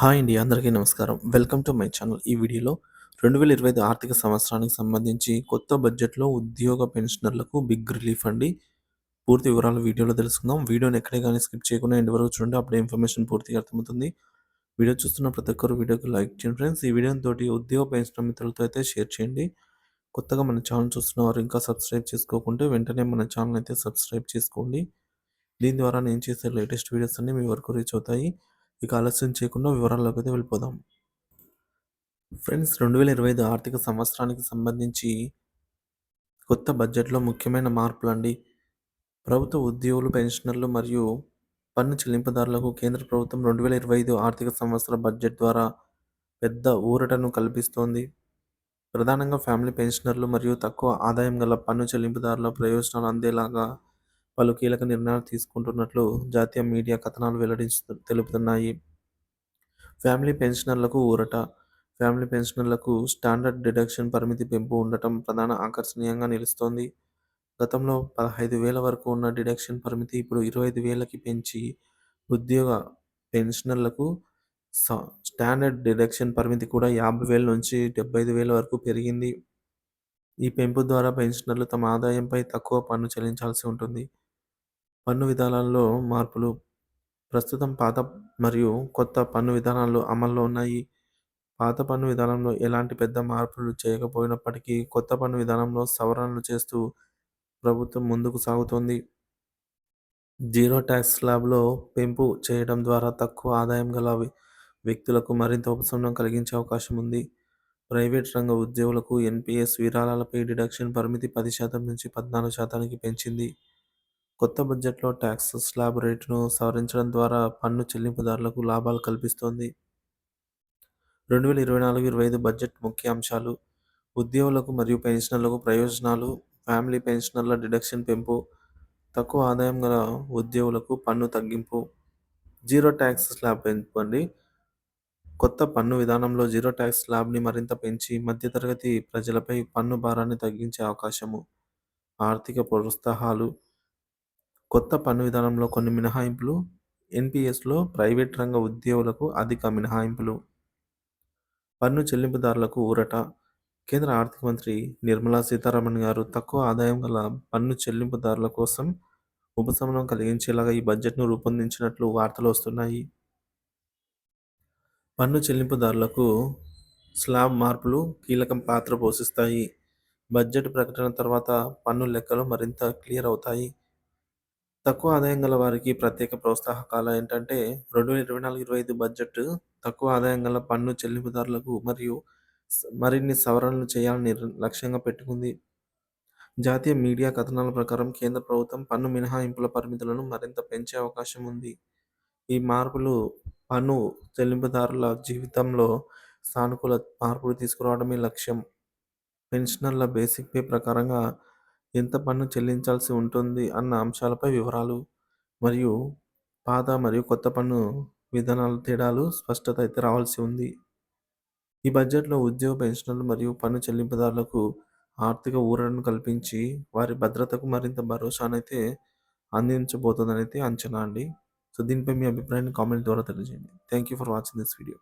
Hi అండి అందరికీ నమస్కారం. Welcome to my channel. ఈ వీడియోలో రెండు వేల ఇరవై ఐదు ఆర్థిక సంవత్సరానికి సంబంధించి కొత్త బడ్జెట్లో ఉద్యోగ పెన్షనర్లకు బిగ్ రిలీఫ్ అండి. పూర్తి వివరాలు వీడియోలో తెలుసుకుందాం. వీడియోని ఎక్కడే కానీ స్కిప్ చేయకుండా ఎండ్ వరకు చూడండి. అప్పుడే ఇన్ఫర్మేషన్ పూర్తిగా అర్థమవుతుంది. వీడియో చూస్తున్న ప్రతి ఒక్కరు వీడియోకి లైక్ చేయండి ఫ్రెండ్స్. ఈ వీడియోని తోటి ఉద్యోగ పెన్షన్ మిత్రులతో అయితే షేర్ చేయండి. కొత్తగా మన ఛానల్ చూస్తున్న వారు ఇంకా సబ్స్క్రైబ్ చేసుకోకుంటే వెంటనే మన ఛానల్ అయితే సబ్స్క్రైబ్ చేసుకోండి. దీని ద్వారా నేను చేసే లేటెస్ట్ వీడియోస్ అన్ని మీ వరకు రీచ్ అవుతాయి. ఇక ఆలస్యం చేయకుండా వివరాల్లోకి అయితే వెళ్ళిపోదాం. ఫ్రెండ్స్ రెండు వేల ఇరవై ఐదు ఆర్థిక సంవత్సరానికి సంబంధించి కొత్త బడ్జెట్లో ముఖ్యమైన మార్పులు అండి ప్రభుత్వ ఉద్యోగులు పెన్షనర్లు మరియు పన్ను చెల్లింపుదారులకు కేంద్ర ప్రభుత్వం రెండు వేల ఇరవై ఐదు ఆర్థిక సంవత్సర బడ్జెట్ ద్వారా పెద్ద ఊరటను కల్పిస్తోంది. ప్రధానంగా ఫ్యామిలీ పెన్షనర్లు మరియు తక్కువ ఆదాయం గల పన్ను చెల్లింపుదారుల ప్రయోజనాలు అందేలాగా పలు కీలక నిర్ణయాలు తీసుకుంటున్నట్లు జాతీయ మీడియా కథనాలు వెల్లడించు తెలుపుతున్నాయి. ఫ్యామిలీ పెన్షనర్లకు ఊరట. ఫ్యామిలీ పెన్షనర్లకు స్టాండర్డ్ డిడక్షన్ పరిమితి పెంపు ఉండటం ప్రధాన ఆకర్షణీయంగా నిలుస్తోంది. గతంలో పదహైదు వేల వరకు ఉన్న డిడక్షన్ పరిమితి ఇప్పుడు ఇరవై ఐదు వేలకి పెంచి ఉద్యోగ పెన్షనర్లకు స్టాండర్డ్ డిడక్షన్ పరిమితి కూడా యాభై వేల నుంచి డెబ్బై ఐదు వేల వరకు పెరిగింది. ఈ పెంపు ద్వారా పెన్షనర్లు తమ ఆదాయంపై తక్కువ పన్ను చెల్లించాల్సి ఉంటుంది. పన్ను విధానాల్లో మార్పులు ప్రస్తుతం పాత మరియు కొత్త పన్ను విధానాలు అమల్లో ఉన్నాయి. పాత పన్ను విధానంలో ఎలాంటి పెద్ద మార్పులు చేయకపోయినప్పటికీ కొత్త పన్ను విధానంలో సవరణలు చేస్తూ ప్రభుత్వం ముందుకు సాగుతోంది. జీరో ట్యాక్స్ స్లాబ్లో పెంపు చేయడం ద్వారా తక్కువ ఆదాయం గల వ్యక్తులకు మరింత ఉపశమనం కలిగించే అవకాశం ఉంది. ప్రైవేట్ రంగ ఉద్యోగులకు ఎన్పిఎస్ విరాళాలపై డిడక్షన్ పరిమితి పది శాతం నుంచి పద్నాలుగు శాతానికి పెంచింది. కొత్త బడ్జెట్లో ట్యాక్స్ స్లాబ్ రేటును సవరించడం ద్వారా పన్ను చెల్లింపుదారులకు లాభాలు కల్పిస్తోంది. రెండు వేల ఇరవై నాలుగు ఇరవై ఐదు బడ్జెట్ ముఖ్య అంశాలు. ఉద్యోగులకు మరియు పెన్షనర్లకు ప్రయోజనాలు ఫ్యామిలీ పెన్షనర్ల డిడక్షన్ పెంపు తక్కువ ఆదాయం గల ఉద్యోగులకు పన్ను తగ్గింపు. జీరో ట్యాక్స్ స్లాబ్ పెంపండి. కొత్త పన్ను విధానంలో జీరో ట్యాక్స్ స్లాబ్ని మరింత పెంచి మధ్యతరగతి ప్రజలపై పన్ను భారాన్ని తగ్గించే అవకాశము. ఆర్థిక ప్రోత్సాహాలు. కొత్త పన్ను విధానంలో కొన్ని మినహాయింపులు ఎన్పిఎస్లో ప్రైవేట్ రంగ ఉద్యోగులకు అధిక మినహాయింపులు. పన్ను చెల్లింపుదారులకు ఊరట. కేంద్ర ఆర్థిక మంత్రి నిర్మలా సీతారామన్ గారు తక్కువ ఆదాయం గల పన్ను చెల్లింపుదారుల కోసం ఉపశమనం కలిగించేలాగా ఈ బడ్జెట్ను రూపొందించినట్లు వార్తలు వస్తున్నాయి. పన్ను చెల్లింపుదారులకు స్లాబ్ మార్పులు కీలకం పాత్ర పోషిస్తాయి. బడ్జెట్ ప్రకటన తర్వాత పన్ను లెక్కలు మరింత క్లియర్ అవుతాయి. తక్కువ ఆదాయం గల వారికి ప్రత్యేక ప్రోత్సాహకాలు ఏంటంటే రెండు వేల ఇరవై నాలుగు ఇరవై ఐదు బడ్జెట్ తక్కువ ఆదాయం గల పన్ను చెల్లింపుదారులకు మరియు మరిన్ని సవరణలు చేయాలని లక్ష్యంగా పెట్టుకుంది. జాతీయ మీడియా కథనాల ప్రకారం కేంద్ర ప్రభుత్వం పన్ను మినహాయింపుల పరిమితులను మరింత పెంచే అవకాశం ఉంది. ఈ మార్పులు పన్ను చెల్లింపుదారుల జీవితంలో సానుకూల మార్పులు తీసుకురావడమే లక్ష్యం. పెన్షనర్ల బేసిక్ పే ప్రకారంగా ఎంత పన్ను చెల్లించాల్సి ఉంటుంది అన్న అంశాలపై వివరాలు మరియు పాత మరియు కొత్త పన్ను విధానాల తేడాలు స్పష్టత అయితే రావాల్సి ఉంది. ఈ బడ్జెట్లో ఉద్యోగ పెన్షన్లు మరియు పన్ను చెల్లింపుదారులకు ఆర్థిక ఊరటను కల్పించి వారి భద్రతకు మరింత భరోసానైతే అందించబోతుందని అయితే అంచనా అండి. సో దీనిపై మీ అభిప్రాయాన్ని కామెంట్ ద్వారా తెలియజేయండి. Thank you for watching this video